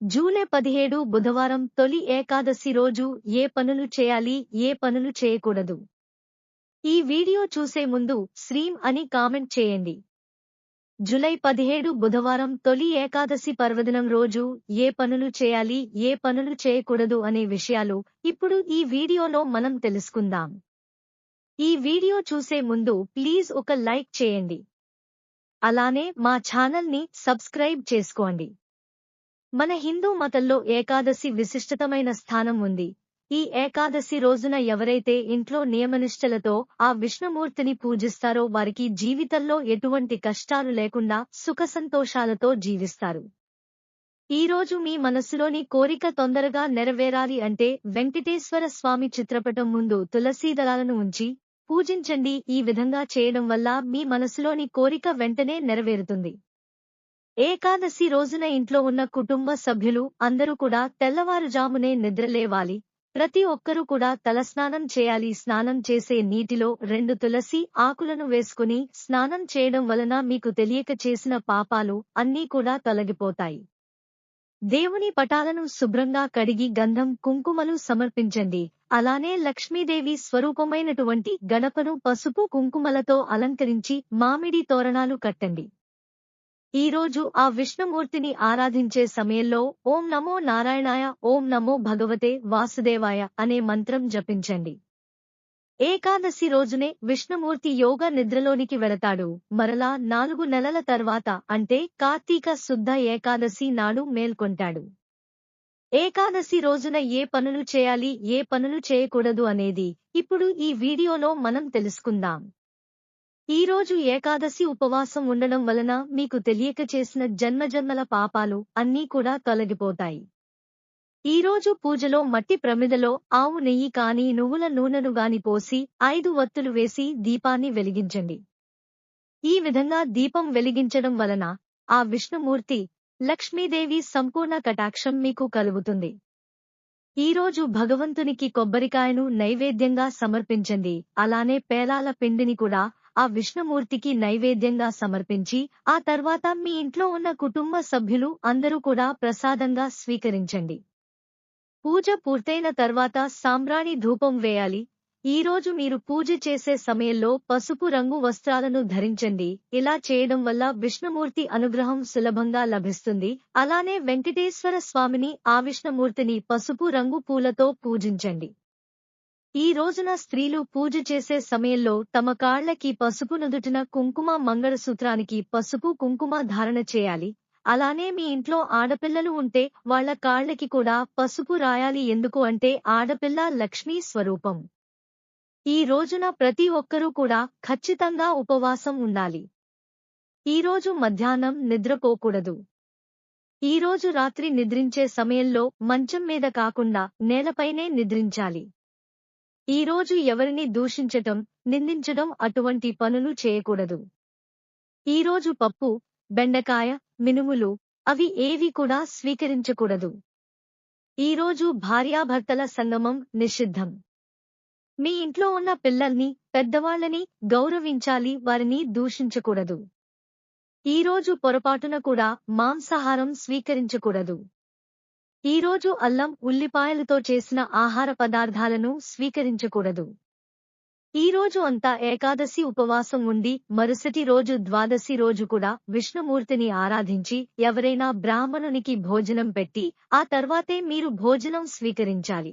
July పదిహేడు బుధవారం తొలి ఏకాదశి రోజు ఏ పనులు చేయాలి ఏ పనులు చేయకూడదు? ఈ వీడియో చూసే ముందు శ్రీం అని కామెంట్ చేయండి. జూలై పదిహేడు బుధవారం తొలి ఏకాదశి పర్వదినం రోజు ఏ పనులు చేయాలి ఏ పనులు చేయకూడదు అనే విషయాలు ఇప్పుడు ఈ వీడియోలో మనం తెలుసుకుందాం. ఈ వీడియో చూసే ముందు ప్లీజ్ ఒక లైక్ చేయండి. అలానే మా ఛానల్ని సబ్స్క్రైబ్ చేసుకోండి. మన హిందూ మతంలో ఏకాదశి విశిష్టతమైన స్థానం ఉంది. ఈ ఏకాదశి రోజున ఎవరైతే ఇంట్లో నియమనిష్టలతో ఆ విష్ణుమూర్తిని పూజిస్తారో వారికి జీవితంలో ఎటువంటి కష్టాలు లేకుండా సుఖ సంతోషాలతో జీవిస్తారు. ఈ రోజు మీ మనసులోని కోరిక తొందరగా నెరవేరాలి అంటే వెంకటేశ్వర స్వామి చిత్రపటం ముందు తులసీ దళాలను ఉంచి పూజించండి. ఈ విధంగా చేయడం వల్ల మీ మనసులోని కోరిక వెంటనే నెరవేరుతుంది. ఏకాదశి రోజున ఇంట్లో ఉన్న కుటుంబ సభ్యులు అందరూ కూడా తెల్లవారుజామునే నిద్రలేవాలి. ప్రతి ఒక్కరూ కూడా తలస్నానం చేయాలి. స్నానం చేసే నీటిలో రెండు తులసి ఆకులను వేసుకుని స్నానం చేయడం వలన మీకు తెలియక చేసిన పాపాలు అన్నీ కూడా తొలగిపోతాయి. దేవుని పటాలను శుభ్రంగా కడిగి గంధం కుంకుమలు సమర్పించండి. అలానే లక్ష్మీదేవి స్వరూపమైనటువంటి గణపను పసుపు కుంకుమలతో అలంకరించి మామిడి తోరణాలు కట్టండి. ఈ రోజు ఆ విష్ణుమూర్తిని ఆరాధించే సమయంలో ఓం నమో నారాయణాయ ఓం నమో భగవతే వాసుదేవాయ అనే మంత్రం జపించండి. ఏకాదశి రోజునే విష్ణుమూర్తి యోగ నిద్రలోనికి వెళతాడు. మరలా నాలుగు నెలల తర్వాత అంటే కార్తీక శుద్ధ ఏకాదశి నాడు మేల్కొంటాడు. ఏకాదశి రోజున ఏ పనులు చేయాలి ఏ పనులు చేయకూడదు అనేది ఇప్పుడు ఈ వీడియోలో మనం తెలుసుకుందాం. ఈ రోజు ఏకాదశి ఉపవాసం ఉండడం వలన మీకు తెలియక చేసిన జన్మజన్మల పాపాలు అన్నీ కూడా తొలగిపోతాయి. ఈ రోజు పూజలో మట్టి ప్రమిదలో ఆవు నెయ్యి కాని నువ్వుల నూనెను గాని పోసి ఐదు వత్తులు వేసి దీపాన్ని వెలిగించండి. ఈ విధంగా దీపం వెలిగించడం వలన ఆ విష్ణుమూర్తి లక్ష్మీదేవి సంపూర్ణ కటాక్షం మీకు కలుగుతుంది. ఈ రోజు భగవంతునికి కొబ్బరికాయను నైవేద్యంగా సమర్పించండి. అలానే పేలాల పిండిని కూడా ఆ విష్ణుమూర్తికి నైవేద్యంగా సమర్పించి ఆ తర్వాత మీ ఇంట్లో ఉన్న కుటుంబ సభ్యులు అందరూ కూడా ప్రసాదంగా స్వీకరించండి. పూజ పూర్తయిన తర్వాత సాంబ్రాణి ధూపం వేయాలి. ఈ రోజు మీరు పూజ చేసే సమయంలో పసుపు రంగు వస్త్రాలను ధరించండి. ఇలా చేయడం వల్ల విష్ణుమూర్తి అనుగ్రహం సులభంగా లభిస్తుంది. అలానే వెంకటేశ్వర స్వామిని ఆ విష్ణుమూర్తిని పసుపు రంగు పూలతో పూజించండి. ఈ రోజున స్త్రీలు పూజ చేసే సమయంలో తమ కాళ్ళకి పసుపు నుదుటిన కుంకుమ మంగళసూత్రానికి పసుపు కుంకుమ ధారణ చేయాలి. అలానే మీ ఇంట్లో ఆడపిల్లలు ఉంటే వాళ్ళ కాళ్ళకి కూడా పసుపు రాయాలి ఎందుకు అంటే ఆడపిల్ల లక్ష్మీ స్వరూపం. ఈ రోజున ప్రతి ఒక్కరూ కూడా ఖచ్చితంగా ఉపవాసం ఉండాలి. ఈ రోజు మధ్యాహ్నం నిద్రపోకూడదు ఈ రోజు రాత్రి నిద్రించే సమయంలో మంచం మీద కాకుండా నేలపైనే నిద్రించాలి. ఈ రోజు ఎవరిని దూషించటం నిందించడం అటువంటి పనులు చేయకూడదు. ఈ రోజు పప్పు బెండకాయ మినుములు అవి ఏవి కూడా స్వీకరించకూడదు. ఈ రోజు భార్యాభర్తల సంగమం నిషిద్ధం. మీ ఇంట్లో ఉన్న పిల్లల్ని పెద్దవాళ్ళని గౌరవించాలి వారిని దూషించకూడదు. ఈ రోజు పొరపాటున కూడా మాంసాహారం స్వీకరించకూడదు. ఈ రోజు అల్లం ఉల్లిపాయలతో చేసిన ఆహార పదార్థాలను స్వీకరించకూడదు. ఈ రోజు అంతా ఏకాదశి ఉపవాసం ఉండి మరుసటి రోజు ద్వాదశి రోజు కూడా విష్ణుమూర్తిని ఆరాధించి ఎవరైనా బ్రాహ్మణునికి భోజనం పెట్టి ఆ తర్వాతే మీరు భోజనం స్వీకరించాలి.